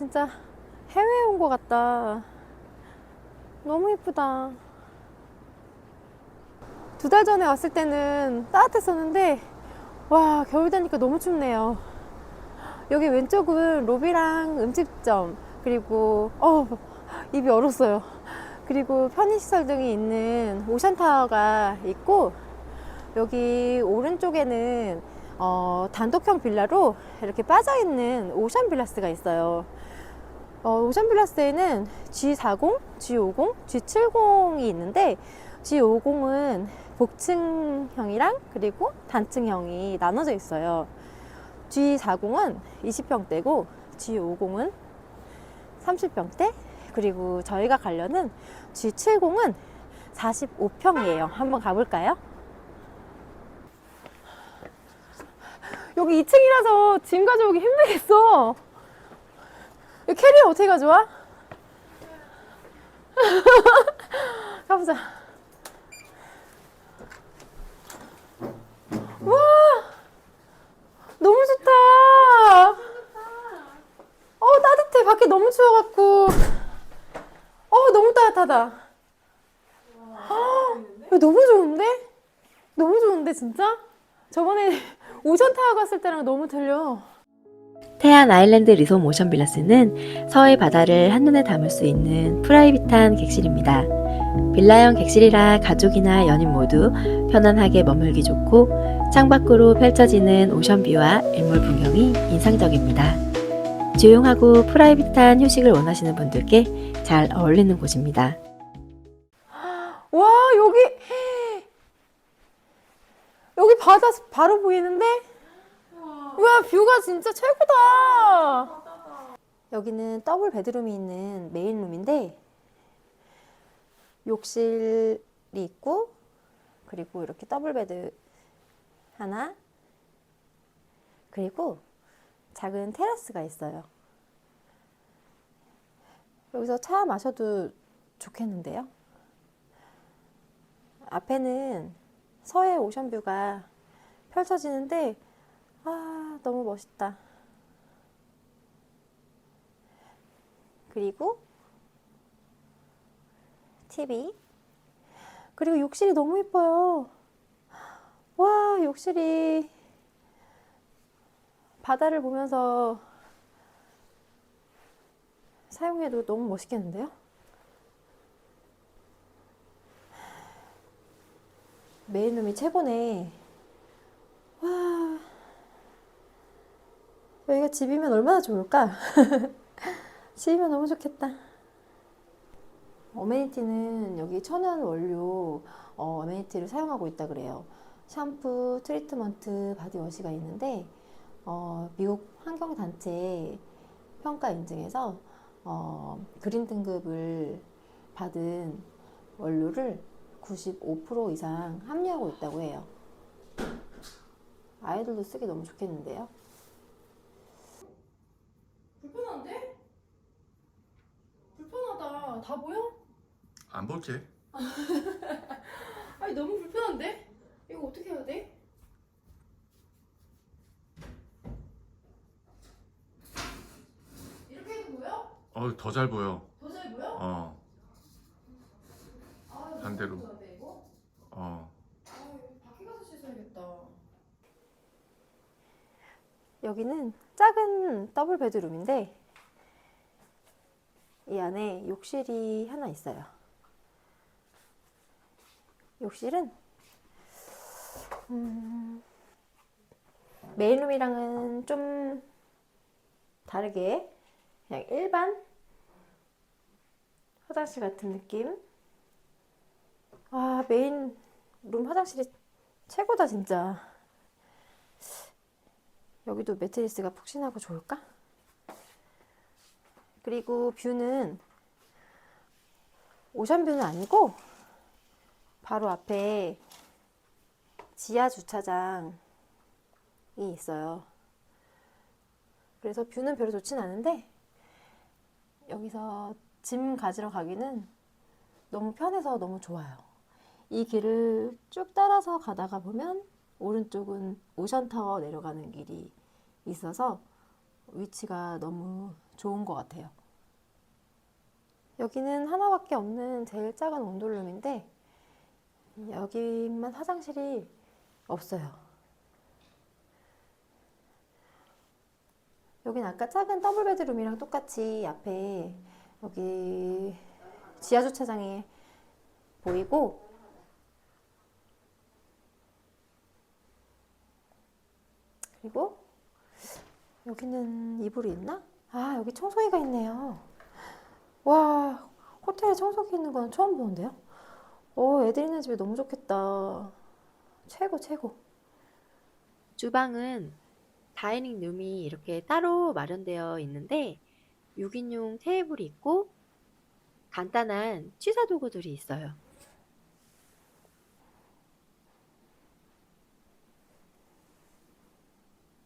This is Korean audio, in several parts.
진짜 해외에 온 것 같다. 너무 예쁘다. 두 달 전에 왔을 때는 따뜻했었는데 와 겨울 되니까 너무 춥네요. 여기 왼쪽은 로비랑 음식점 그리고 어 입이 얼었어요. 그리고 편의시설 등이 있는 오션타워가 있고 여기 오른쪽에는 어, 단독형 빌라로 이렇게 빠져있는 오션 빌라스가 있어요. 어, 오션 빌라스에는 G40, G50, G70이 있는데 G50은 복층형이랑 그리고 단층형이 나눠져 있어요. G40은 20평대고 G50은 30평대 그리고 저희가 가려는 G70은 45평이에요. 한번 가볼까요? 여기 2층이라서 짐 가져오기 힘들겠어. 이 캐리어 어떻게 가져와? 가보자. 와, 너무 좋다. 어, 따뜻해. 밖에 너무 추워갖고. 어, 너무 따뜻하다. 아, 이거 너무 좋은데? 너무 좋은데, 진짜? 저번에 오션타워 갔을 때랑 너무 틀려. 태안 아일랜드 리솜 오션 빌라스는 서해 바다를 한눈에 담을 수 있는 프라이빗한 객실입니다. 빌라형 객실이라 가족이나 연인 모두 편안하게 머물기 좋고 창밖으로 펼쳐지는 오션뷰와 일몰 풍경이 인상적입니다. 조용하고 프라이빗한 휴식을 원하시는 분들께 잘 어울리는 곳입니다. 와, 여기, 여기 바다 바로 보이는데? 와, 뷰가 진짜 최고다. 여기는 더블 베드룸이 있는 메인룸인데, 욕실이 있고, 그리고 이렇게 더블 베드 하나, 그리고 작은 테라스가 있어요. 여기서 차 마셔도 좋겠는데요? 앞에는 서해 오션뷰가 펼쳐지는데 아 너무 멋있다. 그리고 TV 그리고 욕실이 너무 예뻐요. 와 욕실이 바다를 보면서 사용해도 너무 멋있겠는데요? 메인룸이 최고네. 여기가 집이면 얼마나 좋을까? 집이면 너무 좋겠다. 어메니티는 여기 천연 원료 어, 어메니티를 사용하고 있다 그래요. 샴푸, 트리트먼트, 바디워시가 있는데 어, 미국 환경단체 평가 인증에서 어, 그린 등급을 받은 원료를 95% 이상 함유하고 있다고 해요. 아이들도 쓰기 너무 좋겠는데요. 불편한데? 다 보여? 안 볼게. 아니 너무 불편한데? 이거 어떻게 해야 돼? 이렇게 해도 보여? 어, 더 잘 보여. 더 잘 보여? 어, 아, 반대로. 불편한데, 이거? 어. 아, 밖에 가서 씻어야겠다. 여기는 작은 더블 베드룸인데 이 안에 욕실이 하나 있어요. 욕실은 음, 메인룸이랑은 좀 다르게 그냥 일반 화장실 같은 느낌. 아 메인 룸 화장실이 최고다 진짜. 여기도 매트리스가 푹신하고 좋을까? 그리고 뷰는 오션뷰는 아니고 바로 앞에 지하 주차장이 있어요. 그래서 뷰는 별로 좋진 않은데 여기서 짐 가지러 가기는 너무 편해서 너무 좋아요. 이 길을 쭉 따라서 가다가 보면 오른쪽은 오션타워 내려가는 길이 있어서 위치가 너무 좋은 것 같아요. 여기는 하나밖에 없는 제일 작은 온돌룸인데 여기만 화장실이 없어요. 여긴 아까 작은 더블 베드룸이랑 똑같이 앞에 여기 지하 주차장이 보이고 그리고 여기는 이불이 있나? 아 여기 청소기가 있네요. 와 호텔에 청소기 있는 건 처음 보는데요. 어 애들 있는 집에 너무 좋겠다. 최고 최고. 주방은 다이닝 룸이 이렇게 따로 마련되어 있는데 6인용 테이블이 있고 간단한 취사 도구들이 있어요.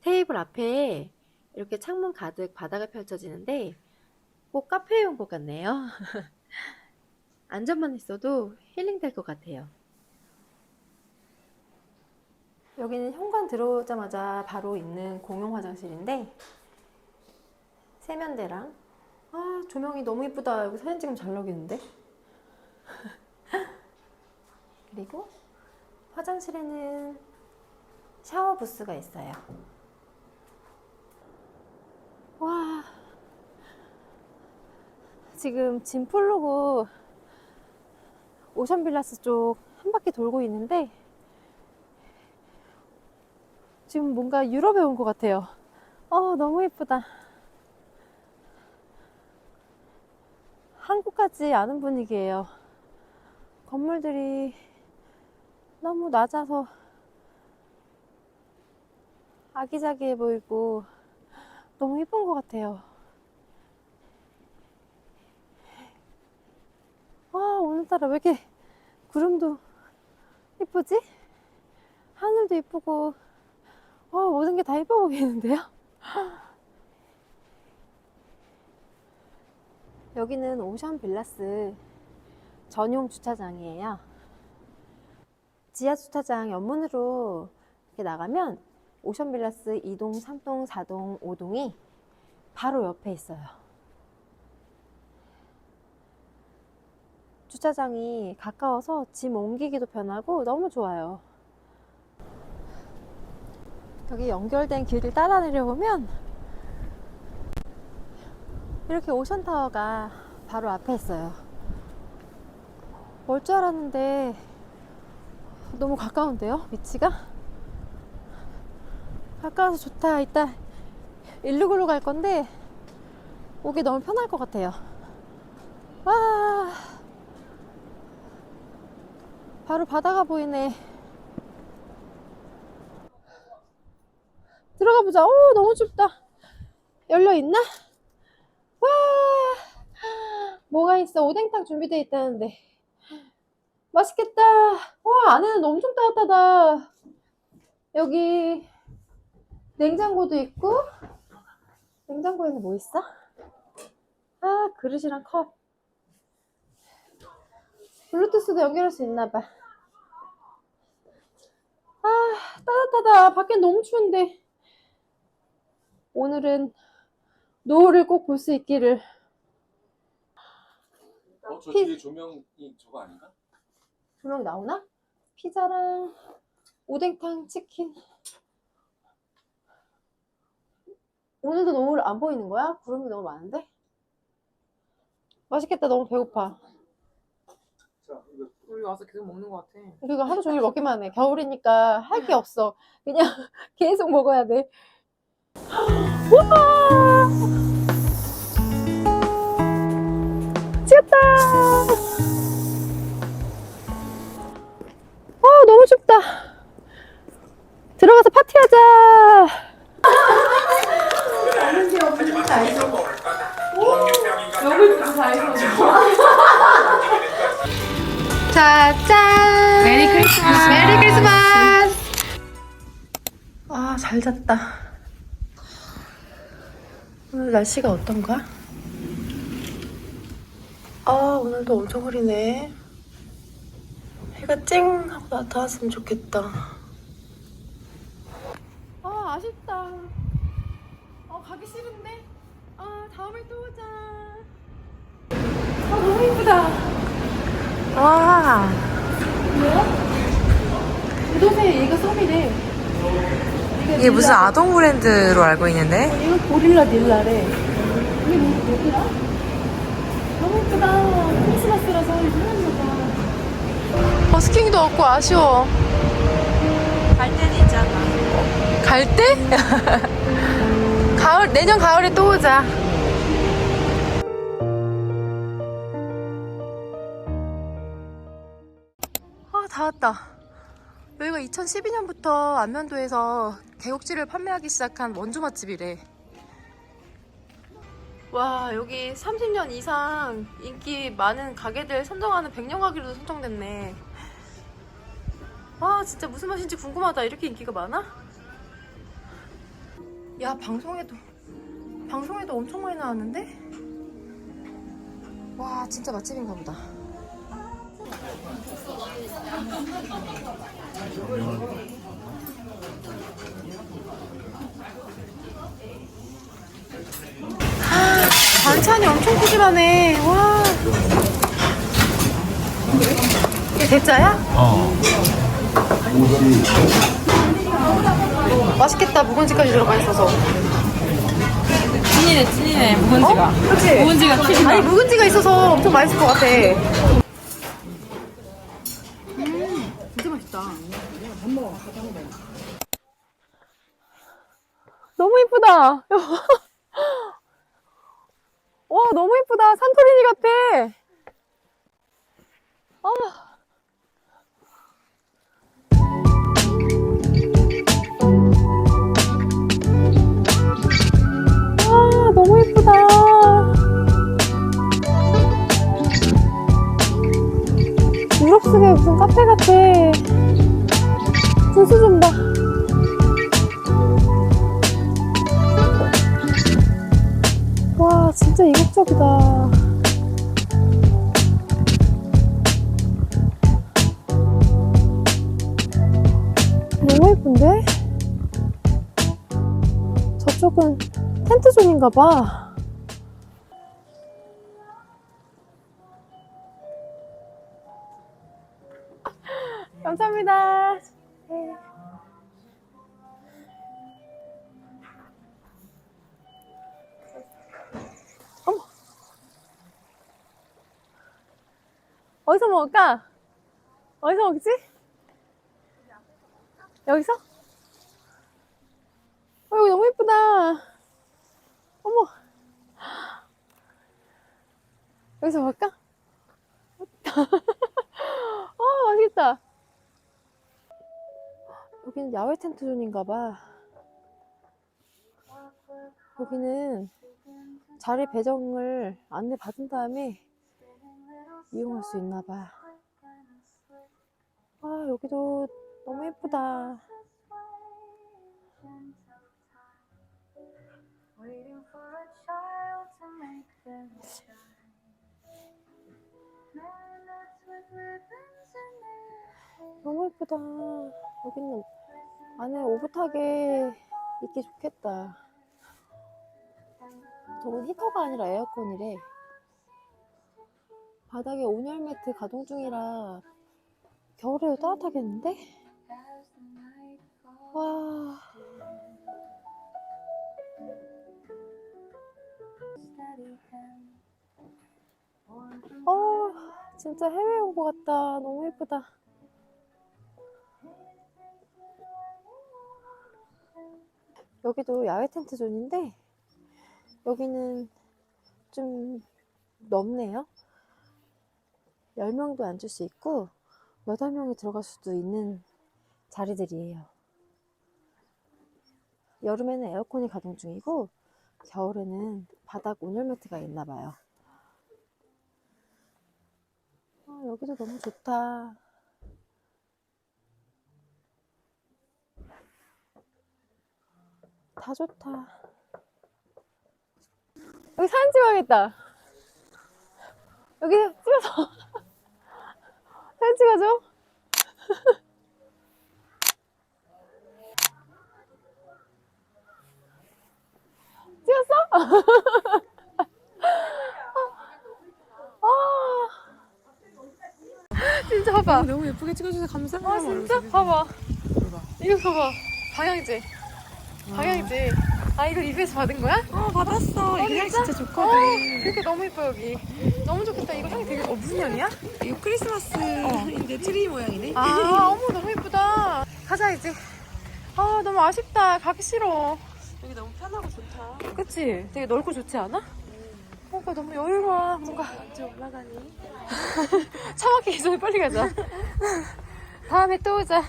테이블 앞에 이렇게 창문 가득 바다가 펼쳐지는데 꼭 카페에 온 것 같네요. 안전만 있어도 힐링될 것 같아요. 여기는 현관 들어오자마자 바로 있는 공용 화장실인데 세면대랑 아 조명이 너무 이쁘다 여기 사진 찍으면 잘 나오겠는데 그리고 화장실에는 샤워 부스가 있어요 와 지금 짐 풀르고 오션빌라스 쪽 한 바퀴 돌고 있는데 지금 뭔가 유럽에 온 것 같아요. 어, 너무 예쁘다. 한국 같지 않은 분위기예요. 건물들이 너무 낮아서 아기자기해 보이고 너무 예쁜 것 같아요. 와, 오늘따라 왜 이렇게 구름도 예쁘지? 하늘도 예쁘고 와, 모든 게다 예뻐 보이는데요? 여기는 오션 빌라스 전용 주차장이에요. 지하 주차장 옆문으로 이렇게 나가면 오션 빌라스 2동, 3동, 4동, 5동이 바로 옆에 있어요. 주차장이 가까워서 짐 옮기기도 편하고 너무 좋아요. 여기 연결된 길을 따라 내려오면 이렇게 오션타워가 바로 앞에 있어요. 멀줄 알았는데 너무 가까운데요? 위치가? 가까워서 좋다. 이따 일루글로 갈 건데 오기 너무 편할 것 같아요. 와 바로 바다가 보이네. 들어가 보자. 오, 너무 춥다. 열려 있나? 와, 뭐가 있어? 오뎅탕 준비되어 있다는데. 맛있겠다. 와, 안에는 엄청 따뜻하다. 여기 냉장고도 있고. 냉장고에는 뭐 있어? 아, 그릇이랑 컵. 블루투스도 연결할 수 있나 봐. 아, 따뜻하다. 밖엔 너무 추운데. 오늘은 노을을 꼭 볼 수 있기를. 어, 저 피- 뒤에 조명이 저거 아닌가? 조명 나오나? 피자랑 오뎅탕, 치킨. 오늘도 노을 안 보이는 거야? 구름이 너무 많은데? 맛있겠다. 너무 배고파. 우리 와서 계속 먹는 것 같아. 우리가 하루 종일 먹기만 해. 겨울이니까 할 게 없어. 그냥 계속 먹어야 돼. 우와! 춥다! 와, 너무 춥다. 들어가서 파티하자. 짠! 메리 크리스마스! 메리 크리스마스! 아, 잘 잤다. 오늘 날씨가 어떤가? 아, 오늘도 엄청 흐리네. 해가 쨍! 하고 나타났으면 좋겠다. 아쉽다. 어, 가기 싫은데? 아, 다음에 또 오자. 아, 너무 예쁘다. 와. 우도새 얘가 썸이래. 이게 무슨 아동 브랜드로 알고 있는데? 이거 고릴라 닐라래. 이게 뭐, 뭐더라? 너무 예쁘다. 크리스마스라서 봐. 버스킹도 없고 아쉬워. 갈 때는 있잖아. 갈 때? 가을, 내년 가을에 또 오자. 아, 다 왔다. 여기가 2012년부터 안면도에서 개국지를 판매하기 시작한 원조 맛집이래. 와, 여기 30년 이상 인기 많은 가게들 선정하는 100년 가게로도 선정됐네. 아, 진짜 무슨 맛인지 궁금하다. 이렇게 인기가 많아? 야, 방송에도, 방송에도 엄청 많이 나왔는데? 와, 진짜 맛집인가 보다. 아, 반찬이 엄청 푸짐하네. 와. 이게 대짜야? 어. 맛있겠다. 묵은지까지 들어가 있어서. 찐이네 찐이네 묵은지가 그치? 묵은지가 튀긴다 아니, 묵은지가 있어서 엄청 맛있을 것 같아. 진짜 맛있다 너무 이쁘다. 와, 너무 이쁘다. 산토리니 같아. 아. 와, 너무 이쁘다. 유럽 속의 무슨 카페 같아. 분수 좀 봐. 이국적이다. 너무 예쁜데? 저쪽은 텐트존인가 봐. 감사합니다 어디서 먹을까? 어디서 먹지? 여기서? 어, 여기 너무 예쁘다. 어머. 여기서 먹을까? 어, 맛있겠다. 여기는 야외 텐트 존인가 봐. 여기는 자리 배정을 안내 받은 다음에 이용할 수 있나 봐. 아, 여기도 너무 예쁘다. 너무 예쁘다. 여기는 안에 오붓하게 있기 좋겠다. 저건 히터가 아니라 에어컨이래. 바닥에 온열 매트 가동 중이라 겨울에도 따뜻하겠는데? 와. 어, 진짜 해외 온 것 같다. 너무 예쁘다. 여기도 야외 텐트 존인데, 여기는 좀 넓네요. 10명도 앉을 수 있고 8명이 들어갈 수도 있는 자리들이에요. 여름에는 에어컨이 가동 중이고 겨울에는 바닥 온열 매트가 있나 봐요. 아, 여기도 너무 좋다. 다 좋다. 여기 사진 찍어야겠다. 여기 찍어서 사진 찍어줘. 찍었어? 아, 아. 진짜 봐봐. 어, 너무 예쁘게 찍어주셔서 감사해요. 아 진짜? 봐봐. 이거 봐봐. 방향제. 아. 방향제. 아 이거 리뷰에서 받은 거야? 어, 받았어. 이거 향 진짜 어, 좋거든. 되게 너무 예뻐 여기. 너무 좋겠다. 이거 향이 되게 어 무슨 향이야? 이거 크리스마스인데 트리 모양이네. 아 어머 너무 예쁘다. 가자 이제. 아 너무 아쉽다. 가기 싫어. 여기 너무 편하고 좋다. 그치? 되게 넓고 좋지 않아? 뭔가 너무 여유로워. 뭔가 언제 올라가니? 차 막히기 전에 빨리 가자. 다음에 또 오자.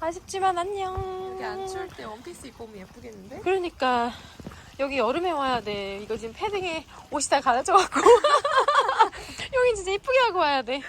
아쉽지만 안녕. 여기 안 추울 때 원피스 입고 오면 예쁘겠는데? 그러니까 여기 여름에 와야 돼. 이거 지금 패딩에 옷이 다 가려져갖고 여긴 진짜 이쁘게 하고 와야 돼.